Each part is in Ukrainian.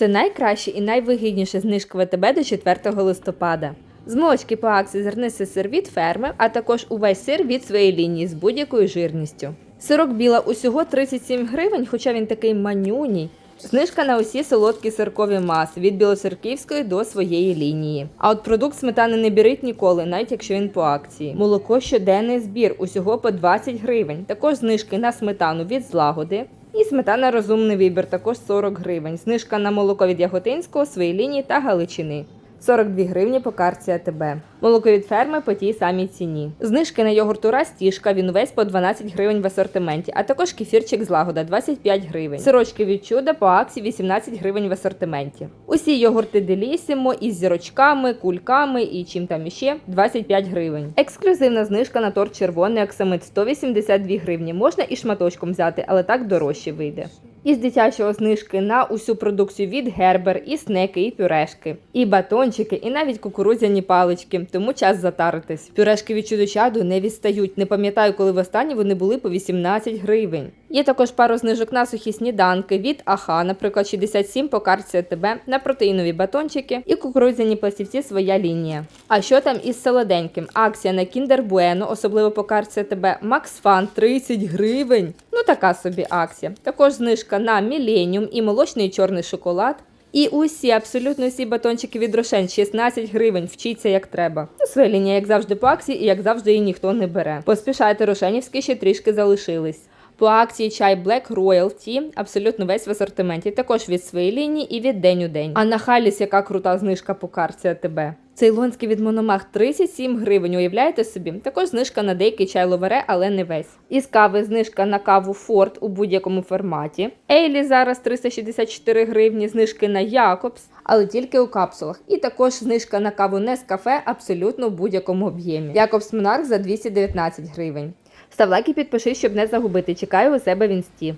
Це найкраще і найвигідніше знижка ВТБ до 4 листопада. З молочки по акції зернистий сир від ферми, а також увесь сир від своєї лінії з будь-якою жирністю. Сирок біла усього 37 гривень, хоча він такий манюній. Знижка на усі солодкі сиркові маси від білосирківської до своєї лінії. А от продукт сметани не беріть ніколи, навіть якщо він по акції. Молоко щоденний збір усього по 20 гривень. Також знижки на сметану від злагоди. І сметана розумний вибір, також 40 гривень. Знижка на молоко від Яготинського, своєї лінії та Галичини. 42 гривні по карті АТБ. Молоко від ферми по тій самій ціні. Знижки на йогурт Ура він увесь по 12 гривень в асортименті, а також кефірчик злагода 25 гривень. Сирочки від чуда по акції 18 гривень в асортименті. Усі йогурти Делісімо із зірочками, кульками і чим там іще 25 гривень. Ексклюзивна знижка на торт червоний оксамит 182 гривні. Можна і шматочком взяти, але так дорожче вийде. Із дитячого знижки на усю продукцію від Гербер, і снеки, і пюрешки, і батончики, і навіть кукурудзяні палички. Тому час затаритись. Пюрешки від чудочаду не відстають. Не пам'ятаю, коли востаннє вони були по 18 гривень. Є також пару знижок на сухі сніданки від Аха, наприклад, 67 по карті АТБ, на протеїнові батончики і кукурудзяні пластівці своя лінія. А що там із солоденьким? Акція на Kinder Bueno, особливо по карті АТБ, Max Fun 30 гривень. Ну така собі акція. Також знижка на Millennium і молочний чорний шоколад. І усі, абсолютно всі батончики від Рошен 16 гривень. Вчіться як треба. Ну, своя лінія, як завжди, по акції, і як завжди, її ніхто не бере. Поспішайте, рошенівські ще трішки залишились. По акції чай Black Royalty абсолютно весь в асортименті. Також від своєї лінії і від день у день. А на Халіс яка крута знижка по карці АТБ. Цейлонський від Мономах 37 гривень. Уявляєте собі? Також знижка на деякий чай ловере, але не весь. Із кави знижка на каву Форд у будь-якому форматі. Ейлі зараз 364 гривні, знижки на Якобс, але тільки у капсулах. І також знижка на каву Нескафе абсолютно в будь-якому об'ємі. Якобс Монарх за 219 гривень. Став лайк і підпишись, щоб не загубити. Чекаю у себе в інсті.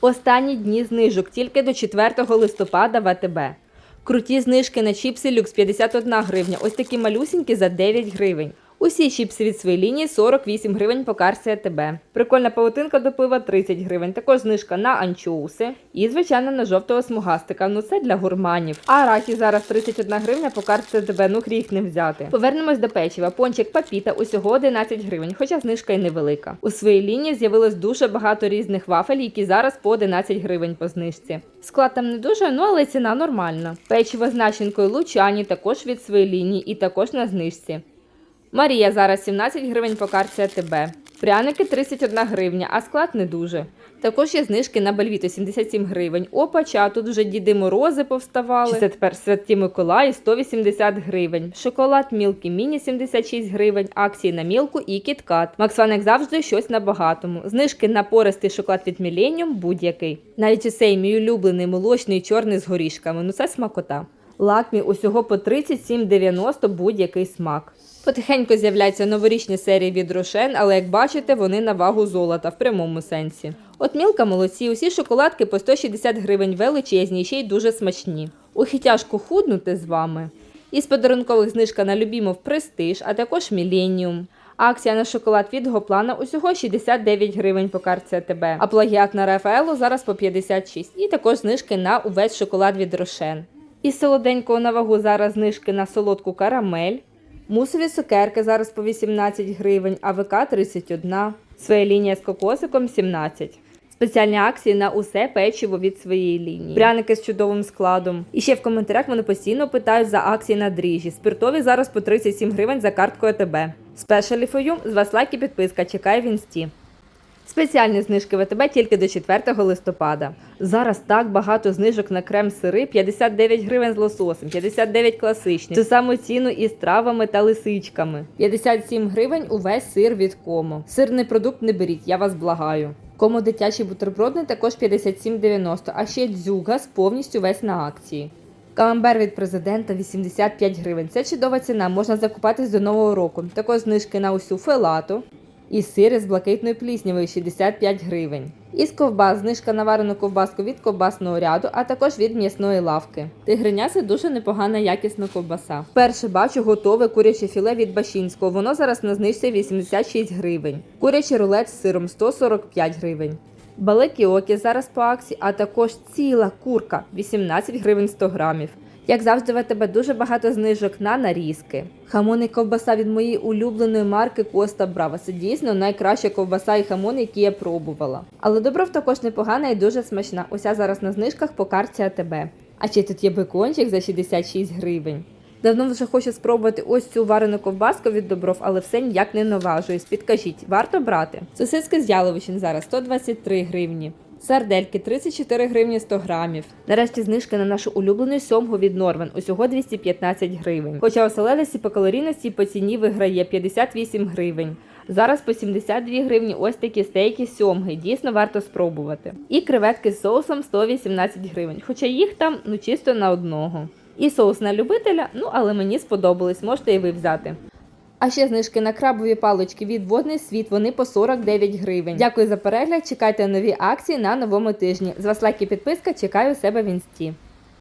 Останні дні знижок тільки до 4 листопада в АТБ. Круті знижки на чіпси люкс 51 гривня. Ось такі малюсінькі за 9 гривень. Усі чіпси від своєї лінії 48 гривень по карті АТБ. Прикольна павутинка до пива 30 гривень. Також знижка на анчоуси. І, звичайно, на жовтого смугастика. Ну це для гурманів. А ракі зараз 31 гривня по карті АТБ. Ну гріх не взяти. Повернемось до печива. Пончик папіта усього 11 гривень, хоча знижка й невелика. У своїй лінії з'явилось дуже багато різних вафель, які зараз по 11 гривень по знижці. Склад там не дуже, ну але ціна нормальна. Печиво з начинкою лучані також від своєї лінії і також на знижці. Марія зараз 17 гривень по карті АТБ. Пряники 31 гривня, а склад не дуже. Також є знижки на Бельвіто 77 гривень. Опача, тут вже Діди Морози повставали. Це тепер Святі Миколаї 180 гривень. Шоколад Мілкі Міні 76 гривень, акції на Мілку і Кіткат. Максван, як завжди, щось на багатому. Знижки на пористий шоколад від Millennium будь-який. Навіть цей мій улюблений молочний чорний з горішками. Ну це смакота. Лакмі усього по 37,90 будь-який смак. Потихеньку з'являються новорічні серії від Рошен, але як бачите, вони на вагу золота в прямому сенсі. От мілка молодці, усі шоколадки по 160 гривень величезні і ще й дуже смачні. Ох тяжко худнути з вами. Із подарункових знижка на Любімов Престиж, а також Міленіум. Акція на шоколад від Гоплана усього 69 гривень по карті АТБ, а плагіат на Рафаелу зараз по 56. І також знижки на увесь шоколад від Рошен. Із солоденького на вагу зараз знижки на солодку карамель. Мусові цукерки зараз по 18 гривень, а ВК 31. Своя лінія з кокосиком 17. Спеціальні акції на усе печиво від своєї лінії. Пряники з чудовим складом. І ще в коментарях вони постійно питають за акції на дріжджі. Спиртові зараз по 37 гривень за карткою АТБ. Спешалі фою з вас лайк і підписка. Чекаю в інсті. Спеціальні знижки ВТБ тільки до 4 листопада. Зараз так багато знижок на крем-сири 59 гривень з лососем, 59 класичний. Ту саму ціну із травами та лисичками. 57 гривень увесь сир від комо. Сирний продукт не беріть, я вас благаю. Комо дитячий бутербродний також 57,90, а ще дзюгас повністю весь на акції. Камамбер від президента 85 гривень. Це чудова ціна, можна закупатись до нового року. Також знижки на усю фелату. І сири з блакитною пліснявою 65 гривень. Із ковбас знижка на варену ковбаску від ковбасного ряду, а також від м'ясної лавки. Тигриня це дуже непогана якісна ковбаса. Вперше бачу готове куряче філе від Башінського. Воно зараз на знижці 86 гривень. Курячий рулет з сиром 145 гривень. Балики окі зараз по акції, а також ціла курка 18 гривень 100 грамів. Як завжди, в тебе дуже багато знижок на нарізки. Хамон і ковбаса від моєї улюбленої марки Коста Браво. Це дійсно найкраща ковбаса і хамон, які я пробувала. Але добров також непогана і дуже смачна. Уся зараз на знижках по карті АТБ. А ще тут є бекончик за 66 гривень. Давно вже хочу спробувати ось цю варену ковбаску від добров, але все ніяк не наважуюсь. Підкажіть, варто брати? Сосиски з яловичин зараз 123 гривні. Сардельки 34 гривні 100 грамів. Нарешті знижка на нашу улюблену сьомгу від Норвен усього 215 гривень. Хоча оселедець по калорійності по ціні виграє 58 гривень. Зараз по 72 гривні ось такі стейки сьомги. Дійсно варто спробувати. І креветки з соусом 118 гривень. Хоча їх там ну чисто на одного. І соус на любителя, ну але мені сподобались, можете і ви взяти. А ще знижки на крабові палочки від водний світ. Вони по 49 гривень. Дякую за перегляд. Чекайте нові акції на новому тижні. З вас лайк і підписка. Чекаю себе в інсті.